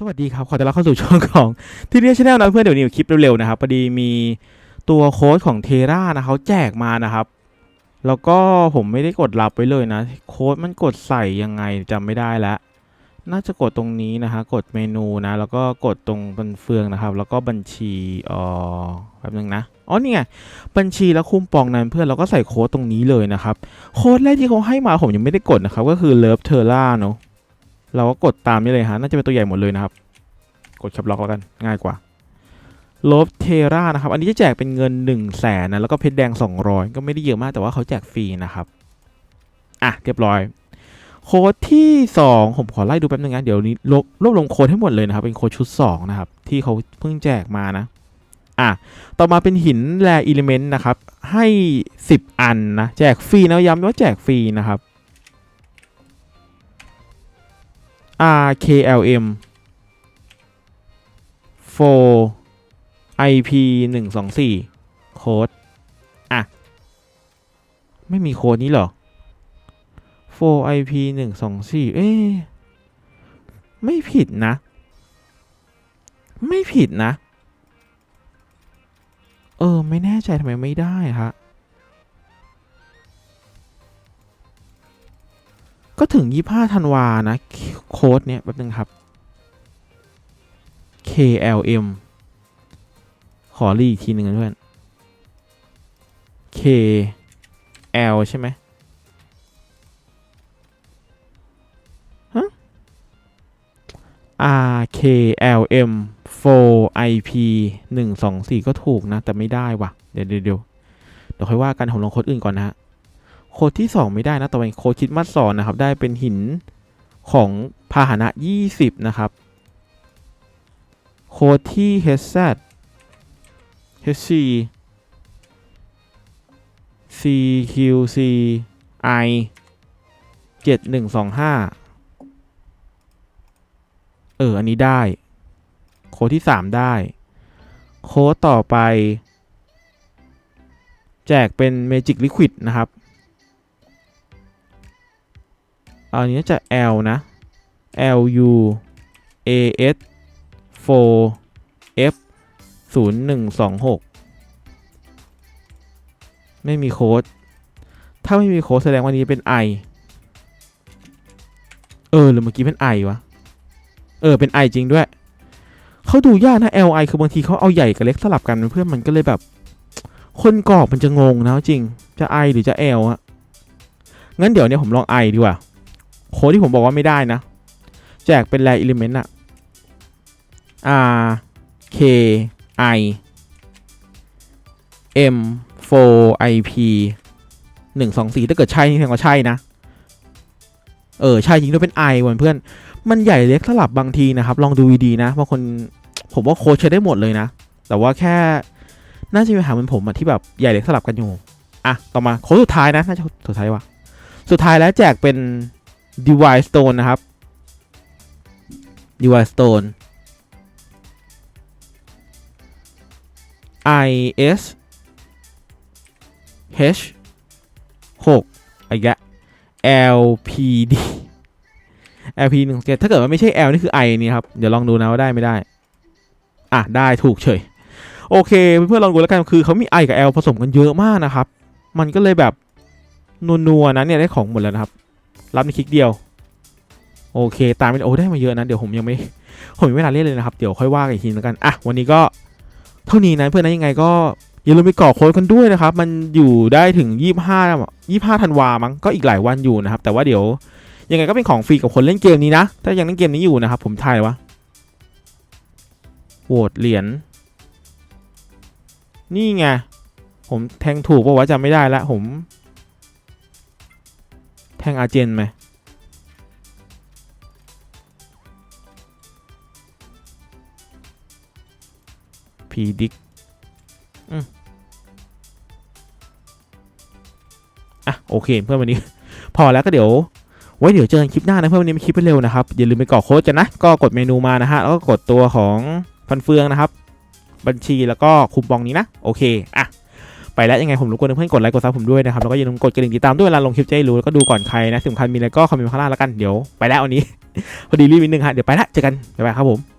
สวัสดีครับ ขอต้อนรับเข้าสู่ช่องของที่เรียกชแนลนะเพื่อนเดี๋ยวนี้คลิปเร็วๆนะครับพอดีมีตัวโค้ดของเทรานะเขาแจกมานะครับ แล้วก็ผมไม่ได้กดรับไว้เลยนะ โค้ดมันกดใส่ยังไงจำไม่ได้แล้ว น่าจะกดตรงนี้นะฮะกดเมนูนะ แล้วก็กดตรงบันเฟืองนะครับ แล้วก็บัญชีอ๋อแป๊บนึงนะอ๋อนี่ไงบัญชีแล้วคุ้มปองนั้นเพื่อนเราก็ใส่โค้ดตรงนี้เลยนะครับ โค้ดแรกที่เขาให้มาผมยังไม่ได้กดนะครับก็คือ Love t e r r a เนาะ เราก็กดตามนี้เลยฮะน่าจะเป็นตัวใหญ่หมดเลยนะครับ กดแคปล็อกแล้วกันง่ายกว่าลบเทรานะครับ อันนี้จะแจกเป็นเงิน1นึ่งแสนนะแล้วก็เพชรแดง 200 ก็ไม่ได้เยอะมากแต่ว่าเขาแจกฟรีนะครับ อะเรียบร้อย โค้ดที่ 2 ผมขอไล่ดูแป๊บนึงนะเดี๋ยวนี้รวบรวบรวมโค้ดให้หมดเลยนะครับ เป็นโค้ดชุด 2 นะครับ ที่เขาเพิ่งแจกมานะ อะ ต่อมาเป็นหินแร่อิเลเมนต์นะครับ ให้ 10 อันนะ แจกฟรีนะย้ำว่าแจกฟรีนะครับ RKLM 4 IP 124 โค้ด อะ ไม่มีโค้ดนี้หรอ4 IP 124 เอ๊ะไม่ผิดนะ ไม่ผิดนะ เออ ไม่แน่ใจทำไมไม่ได้ฮะ ก็ถึง 25ธันวานะ โค้ดเนี้ยแป๊บนึงครับ KLM ขอรีอีกทีหนึ่งนะเพื่อน KL ใช่ไหมฮะ RKLM 4IP 124 ก็ถูกนะ แต่ไม่ได้ว่ะ เดี๋ยวเดี๋ยวเดี๋ยวเดี๋ยวค่อยว่ากันผมลองโค้ดอื่นก่อนนะฮะ โค้ดที่ 2 ไม่ได้นะแต่เป็นโค้ดคิดมัดสอนนะครับ ได้เป็นหินของพาหนะ 20 นะครับ โค้ดที่ HZ HC CQC I 7125 เออ อันนี้ได้ โค้ดที่ 3 ได้ โค้ดต่อไป แจกเป็น Magic Liquid นะครับ อันนี้จะ L นะ L U A S 4 F 0 1 2 6 ไม่มีโค้ด ถ้าไม่มีโค้ดแสดงว่านี้เป็น I เออ หรือเมื่อกี้เป็น I วะ เออ เป็น I จริงด้วย เขาดูยากนะ L I คือบางทีเขาเอาใหญ่กับเล็กสลับกันเพื่อนมันก็เลยแบบ คนกรอกมันจะงงนะจริง จะ I หรือจะ L อะงั้นเดี๋ยวเนี้ยผมลอง I ดีกว่า โค้ดที่ผมบอกว่าไม่ได้นะ แจกเป็นแรอิเลเมนต์อะ R K I M 4 I P หนึ่งสองสี่ถ้าเกิดใช่นี่แสดงว่าใช่นะ เออ ใช่จริงด้วยเป็น I วันเพื่อน มันใหญ่เล็กสลับบางทีนะครับ ลองดูดีๆนะบางคนผมว่าโค้ดใช้ได้หมดเลยนะ แต่ว่าแค่ น่าจะมีปัญหาเหมือนผมอะที่แบบใหญ่เล็กสลับกันอยู่ อะ ต่อมาโค้ดสุดท้ายนะ น่าจะสุดท้ายวะสุดท้ายแล้วแจกเป็น Divine Stone นะครับ Divine Stone I S H 6อีกแล้ว L P D L P หนึ่งถ้าเกิดว่าไม่ใช่ L นี่คือ I นี่ครับ เดี๋ยวลองดูนะว่าได้ไม่ได้ อะ ได้ถูกเฉย โอเค เพื่อนๆลองดูแล้วกันคือเขามี I กับ L ผสมกันเยอะมากนะครับ มันก็เลยแบบนัวๆนะเนี่ยได้ของหมดแล้วนะครับ รับในคลิกเดียว โอเค ตามไปโอ้ได้มาเยอะนะ เดี๋ยวผมยังไม่ ผมยังไม่ทันเล่นเลยนะครับ เดี๋ยวค่อยว่ากันอีกทีแล้วกัน อะ วันนี้ก็เท่านี้นะ เพื่อนนะยังไงก็อย่าลืมไปกรอกโค้ดกันด้วยนะครับ มันอยู่ได้ถึง 25 25ธันวามั้ง ก็อีกหลายวันอยู่นะครับ แต่ว่าเดี๋ยวยังไงก็เป็นของฟรีกับคนเล่นเกมนี้นะ ถ้ายังเล่นเกมนี้อยู่นะครับ ผมทายวะโหวตเหรียญ นี่ไง ผมแทงถูกป่าวะจำไม่ได้ละผม งอาเจนไหมพีดิกอืมอะโอเคเพื่อนวันนี้ พอแล้วก็เดี๋ยวไว้เดี๋ยวเจอกันคลิปหน้านะเพื่อนวันนี้ไม่คลิปไปเร็วนะครับ อย่าลืมไปกรอกโค้ดกันนะ ก็กดเมนูมานะฮะ แล้วก็กดตัวของฟันเฟืองนะครับ บัญชีแล้วก็คูปองนี้นะ โอเค อะ ไปแล้วยังไงผมรบกวนเพื่อนกดไลค์กดซับผมด้วยนะครับแล้วก็อย่าลืมกดกระดิ่งติดตามด้วยเวลาลงคลิปจะได้รู้แล้วก็ดูก่อนใครนะสำคัญมีอะไรก็คอมเมนต์ข้างล่างแล้วกันเดี๋ยวไปแล้ววันนี้ พอดีรีบนิดนึงฮะเดี๋ยวไปละเจอกันบ๊ายบายครับผม